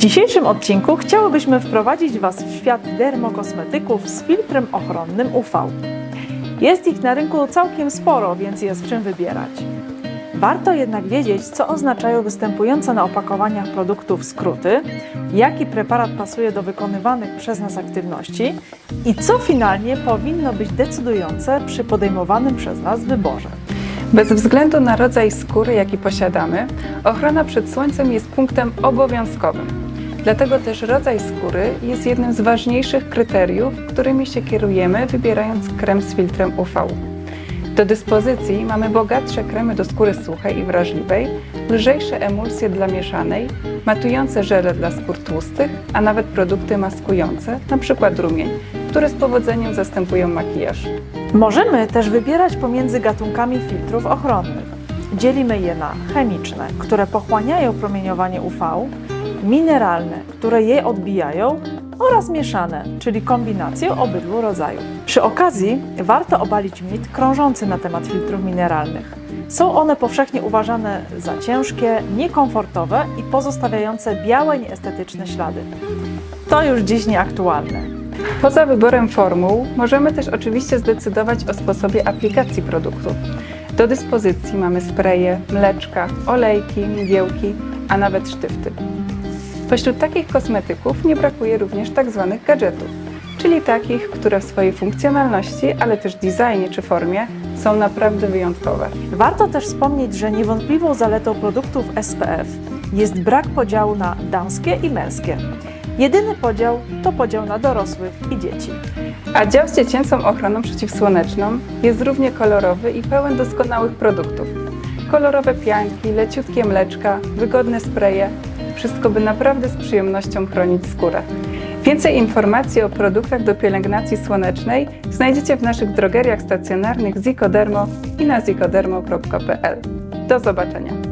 dzisiejszym odcinku chciałybyśmy wprowadzić Was w świat dermokosmetyków z filtrem ochronnym UV. Jest ich na rynku całkiem sporo, więc jest w czym wybierać. Warto jednak wiedzieć, co oznaczają występujące na opakowaniach produktów skróty, jaki preparat pasuje do wykonywanych przez nas aktywności i co finalnie powinno być decydujące przy podejmowanym przez nas wyborze. Bez względu na rodzaj skóry, jaki posiadamy, ochrona przed słońcem jest punktem obowiązkowym. Dlatego też rodzaj skóry jest jednym z ważniejszych kryteriów, którymi się kierujemy, wybierając krem z filtrem UV. Do dyspozycji mamy bogatsze kremy do skóry suchej i wrażliwej, lżejsze emulsje dla mieszanej, matujące żele dla skór tłustych, a nawet produkty maskujące, np. rumień, które z powodzeniem zastępują makijaż. Możemy też wybierać pomiędzy gatunkami filtrów ochronnych. Dzielimy je na chemiczne, które pochłaniają promieniowanie UV, mineralne, które je odbijają oraz mieszane, czyli kombinację obydwu rodzajów. Przy okazji warto obalić mit krążący na temat filtrów mineralnych. Są one powszechnie uważane za ciężkie, niekomfortowe i pozostawiające białe, nieestetyczne ślady. To już dziś nieaktualne. Poza wyborem formuł możemy też oczywiście zdecydować o sposobie aplikacji produktu. Do dyspozycji mamy spreje, mleczka, olejki, mgiełki, a nawet sztyfty. Pośród takich kosmetyków nie brakuje również tzw. gadżetów, czyli takich, które w swojej funkcjonalności, ale też designie czy formie są naprawdę wyjątkowe. Warto też wspomnieć, że niewątpliwą zaletą produktów SPF jest brak podziału na damskie i męskie. Jedyny podział to podział na dorosłych i dzieci. A dział z dziecięcą ochroną przeciwsłoneczną jest równie kolorowy i pełen doskonałych produktów. Kolorowe pianki, leciutkie mleczka, wygodne spreje, wszystko by naprawdę z przyjemnością chronić skórę. Więcej informacji o produktach do pielęgnacji słonecznej znajdziecie w naszych drogeriach stacjonarnych Zikodermo i na zikodermo.pl. Do zobaczenia!